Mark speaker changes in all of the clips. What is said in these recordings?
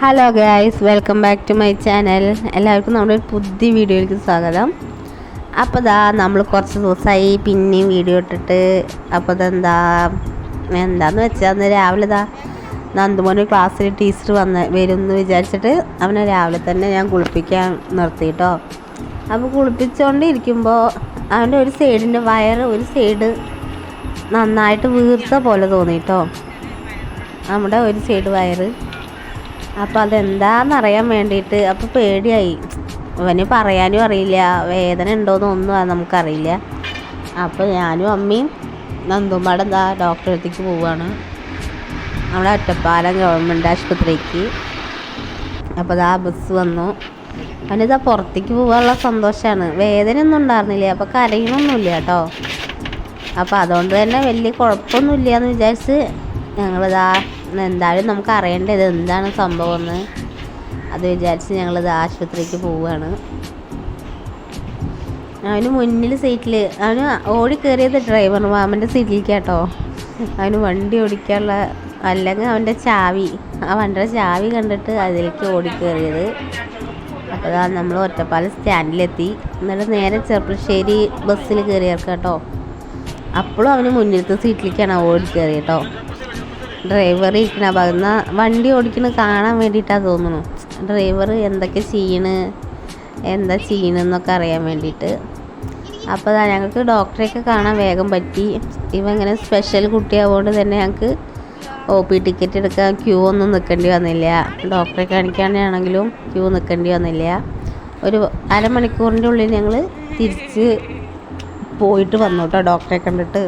Speaker 1: Hello guys welcome back to my channel എല്ലാവർക്കും നമ്മുടെ ഒരു പുതിയ വീഡിയോയിലേക്ക് സ്വാഗതം. അപ്പോൾ ദാ നമ്മൾ കുറച്ച് ദിവസമായി പിന്നെയും വീഡിയോ ഇട്ടിട്ട്. അപ്പോൾ ഇതെന്താ എന്താന്ന് വെച്ചാൽ അന്ന് രാവിലെ ദാ നന്ദുമോന് ക്ലാസ്സിൽ ടീച്ചർ വന്ന് വരും എന്ന് വിചാരിച്ചിട്ട് അവനെ രാവിലെ തന്നെ ഞാൻ കുളിപ്പിക്കാൻ നിർത്തി കേട്ടോ അപ്പോൾ കുളിപ്പിച്ചുകൊണ്ടിരിക്കുമ്പോൾ അവന്റെ ഒരു സൈഡിന്റെ വയറ് ഒരു സൈഡ് നന്നായിട്ട് വീർത്ത പോലെ തോന്നി കേട്ടോ നമ്മുടെ ഒരു സൈഡ് വയറ്. അപ്പോൾ അതെന്താണെന്നറിയാൻ വേണ്ടിയിട്ട് അപ്പോൾ പേടിയായി. അവന് പറയാനും അറിയില്ല വേദന ഉണ്ടോയെന്ന് ഒന്നും അത് നമുക്കറിയില്ല. അപ്പോൾ ഞാനും അമ്മയും നന്ദുമ്പാടെ എന്താ ഡോക്ടറെ പോവുകയാണ് നമ്മുടെ ഒറ്റപ്പാലം ഗവൺമെന്റ് ആശുപത്രിക്ക്. അപ്പോൾ ഇതാ ബസ് വന്നു. അവനിതാ പുറത്തേക്ക് പോകാനുള്ള സന്തോഷമാണ് വേദനയൊന്നും ഉണ്ടായിരുന്നില്ല. അപ്പോൾ കരയണമൊന്നുമില്ല കേട്ടോ. അപ്പോൾ അതുകൊണ്ട് തന്നെ വലിയ കുഴപ്പമൊന്നുമില്ല എന്ന് വിചാരിച്ച് ഞങ്ങളിതാ എന്തായാലും നമുക്ക് അറിയേണ്ടത് എന്താണ് സംഭവം എന്ന് അത് വിചാരിച്ച് ഞങ്ങളിത് ആശുപത്രിക്ക് പോവുകയാണ്. അവന് മുന്നിൽ സീറ്റിൽ അവന് ഓടി കയറിയത് ഡ്രൈവർ മാമന്റെ സീറ്റിലേക്ക് കേട്ടോ അവന് വണ്ടി ഓടിക്കാനുള്ള അല്ലെങ്കിൽ അവന്റെ ചാവി ആ വണ്ടിയുടെ ചാവി കണ്ടിട്ട് അതിലേക്ക് ഓടിക്കേറിയത്. അപ്പോൾ നമ്മൾ ഒറ്റപ്പാലം സ്റ്റാൻഡിലെത്തി. എന്നിട്ട് നേരെ ചെറുപ്പശ്ശേരി ബസ്സിൽ കയറി ഇറക്കാം കേട്ടോ അപ്പോഴും അവന് മുന്നിലത്തെ സീറ്റിലേക്കാണ് ഓടി കേട്ടോ ഡ്രൈവർ ഇരിക്കുന്ന ഭാഗത്ത് വണ്ടി ഓടിക്കണ കാണാൻ വേണ്ടിയിട്ടാണ് തോന്നുന്നു. ഡ്രൈവർ എന്തൊക്കെ ചെയ്യണ് എന്താ ചെയ്യണമെന്നൊക്കെ അറിയാൻ വേണ്ടിയിട്ട്. അപ്പോൾ ഞങ്ങൾക്ക് ഡോക്ടറെയൊക്കെ കാണാൻ വേഗം പറ്റി. ഇവ ഇങ്ങനെ സ്പെഷ്യൽ കുട്ടിയാവുകൊണ്ട് തന്നെ ഞങ്ങൾക്ക് ഒ പി ടിക്കറ്റ് എടുക്കാൻ ക്യൂ ഒന്നും നിൽക്കേണ്ടി വന്നില്ല. ഡോക്ടറെ കാണിക്കാനാണെങ്കിലും ക്യൂ നിൽക്കേണ്ടി വന്നില്ല. ഒരു അരമണിക്കൂറിന്റെ ഉള്ളിൽ ഞങ്ങൾ തിരിച്ച് പോയിട്ട് വന്നു കേട്ടോ ഡോക്ടറെ കണ്ടിട്ട്.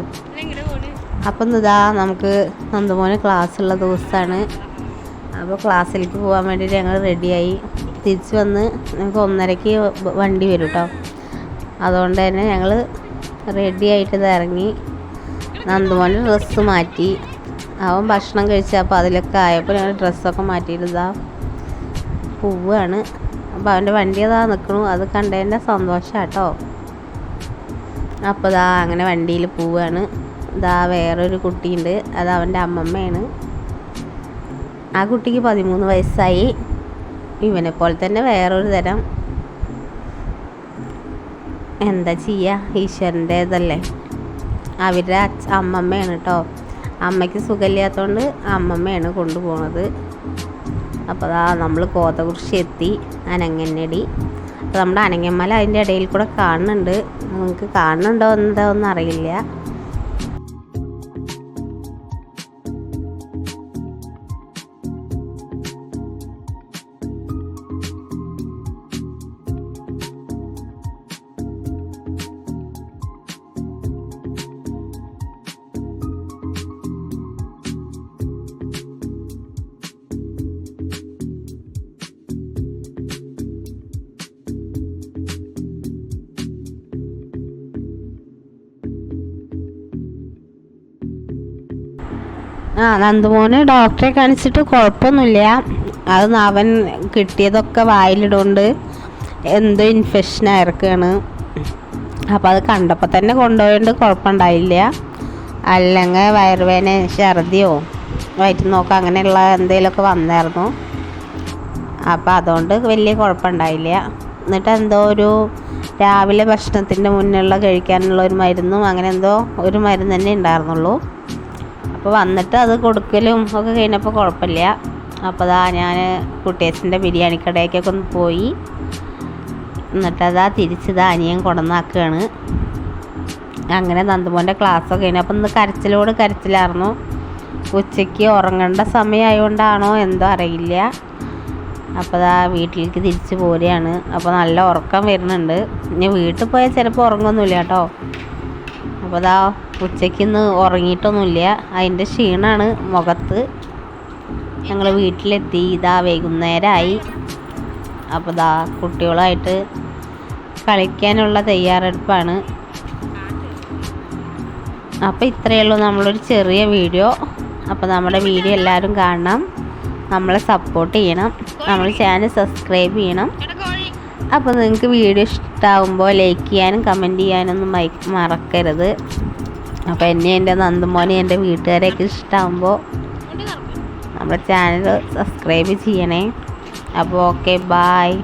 Speaker 1: അപ്പം ഇതാ നമുക്ക് നന്ദുമോന് ക്ലാസ് ഉള്ള ദിവസമാണ് അപ്പോൾ ക്ലാസ്സിലേക്ക് പോകാൻ വേണ്ടിയിട്ട് ഞങ്ങൾ റെഡിയായി തിരിച്ച് വന്ന് ഞങ്ങൾക്ക് ഒന്നരയ്ക്ക് വണ്ടി വരും കേട്ടോ അതുകൊണ്ട് തന്നെ ഞങ്ങൾ റെഡി ആയിട്ട് ഇത് ഇറങ്ങി. നന്ദുമോന് ഡ്രസ്സ് മാറ്റി. അവൻ ഭക്ഷണം കഴിച്ചപ്പോൾ അതിലൊക്കെ ആയപ്പോൾ ഞങ്ങൾ ഡ്രസ്സൊക്കെ മാറ്റിയിട്ട് ഇതാ പോവുകയാണ് അപ്പോൾ അവന്റെ വണ്ടി അതാ നിൽക്കണു. അത് കണ്ടതിന്റെ സന്തോഷമാണ് കേട്ടോ അപ്പോൾ ദാ അങ്ങനെ വണ്ടിയിൽ പോവുകയാണ് ദാ വേറൊരു കുട്ടിയുണ്ട്. അത് അവന്റെ അമ്മമ്മയാണ്. ആ കുട്ടിക്ക് പതിമൂന്ന് വയസ്സായി. ഇവനെ പോലെ തന്നെ വേറൊരു തരം. എന്താ ചെയ്യുക ഈശ്വരന്റേതല്ലേ. അവരുടെ അച്ഛ അമ്മമ്മയാണ് കേട്ടോ. അമ്മയ്ക്ക് സുഖമില്ലാത്തതുകൊണ്ട് അമ്മമ്മയാണ് കൊണ്ടുപോണത്. അപ്പോൾ അതാ നമ്മൾ കോതകുറിശി എത്തി. അനങ്ങന്നടി അപ്പോൾ നമ്മുടെ അനങ്ങന്മല അതിന്റെ ഇടയിൽ കൂടെ കാണുന്നുണ്ട്. നിങ്ങൾക്ക് കാണുന്നുണ്ടോ എന്താ ഒന്നും അറിയില്ല. ആ നന്ദുമോന് ഡോക്ടറെ കാണിച്ചിട്ട് കുഴപ്പമൊന്നുമില്ല. അത് അവൻ കിട്ടിയതൊക്കെ വായിലിടുകൊണ്ട് എന്തോ ഇൻഫെക്ഷൻ ആയിരിക്കുകയാണ് അപ്പോൾ അത് കണ്ടപ്പോൾ തന്നെ കൊണ്ടുപോയതുകൊണ്ട് കുഴപ്പമുണ്ടായില്ല. അല്ലെങ്കിൽ വയറുവേന ഛർദിയോ വയറ്റിൽ നോക്കുക അങ്ങനെയുള്ള എന്തെങ്കിലുമൊക്കെ വന്നായിരുന്നു. അപ്പോൾ അതുകൊണ്ട് വലിയ കുഴപ്പമുണ്ടായില്ല. എന്നിട്ട് എന്തോ ഒരു രാവിലെ ഭക്ഷണത്തിന്റെ മുന്നുള്ള കഴിക്കാനുള്ള ഒരു മരുന്നും അങ്ങനെ എന്തോ ഒരു മരുന്ന് തന്നെ ഉണ്ടായിരുന്നുള്ളൂ. അപ്പോൾ വന്നിട്ട് അത് കൊടുക്കലും ഒക്കെ കഴിഞ്ഞപ്പോൾ കുഴപ്പമില്ല അപ്പോൾ അതാ ഞാൻ കുട്ടിയച്ഛന്റെ ബിരിയാണി കടയിലേക്കൊക്കെ ഒന്ന് പോയി. എന്നിട്ട് അതാ തിരിച്ചതാ അനിയൻ കൊണ്ടുവന്നാക്കുകയാണ് അങ്ങനെ നന്ദുമോന്റെ ക്ലാസ്സൊക്കെ കഴിഞ്ഞു. അപ്പം ഇന്ന് കരച്ചിലോട് കരച്ചിലായിരുന്നു. ഉച്ചയ്ക്ക് ഉറങ്ങേണ്ട സമയമായതുകൊണ്ടാണോ എന്തോ അറിയില്ല. അപ്പോൾ അതാ വീട്ടിലേക്ക് തിരിച്ച് പോരുകയാണ്. അപ്പോൾ നല്ല ഉറക്കം വരുന്നുണ്ട്. ഇനി വീട്ടിൽ പോയാൽ ചിലപ്പോൾ ഉറങ്ങൊന്നുമില്ല കേട്ടോ. അപ്പോൾ ദാ ഉച്ചയ്ക്ക് ഇന്ന് ഉറങ്ങിയിട്ടൊന്നുമില്ല. അതിന്റെ ക്ഷീണമാണ് മുഖത്ത്. ഞങ്ങൾ വീട്ടിലെത്തി. ഇതാ വൈകുന്നേരമായി അപ്പോൾ ഇതാ കുട്ടികളായിട്ട് കളിക്കാനുള്ള തയ്യാറെടുപ്പാണ്. അപ്പോൾ ഇത്രയേ ഉള്ളൂ നമ്മളൊരു ചെറിയ വീഡിയോ. അപ്പോൾ നമ്മുടെ വീഡിയോ എല്ലാവരും കാണണം. നമ്മളെ സപ്പോർട്ട് ചെയ്യണം. നമ്മൾ ചാനൽ സബ്സ്ക്രൈബ് ചെയ്യണം. അപ്പോൾ നിങ്ങൾക്ക് വീഡിയോ ഇഷ്ടമാകുമ്പോൾ ലൈക്ക് ചെയ്യാനും കമന്റ് ചെയ്യാനൊന്നും മറക്കരുത്. അപ്പോൾ എന്നെ എന്റെ നന്ദമോനെ എന്റെ വീട്ടുകാരെയൊക്കെ ഇഷ്ടമാകുമ്പോൾ നമ്മുടെ ചാനൽ സബ്സ്ക്രൈബ് ചെയ്യണേ. അപ്പോൾ ഓക്കെ ബായ്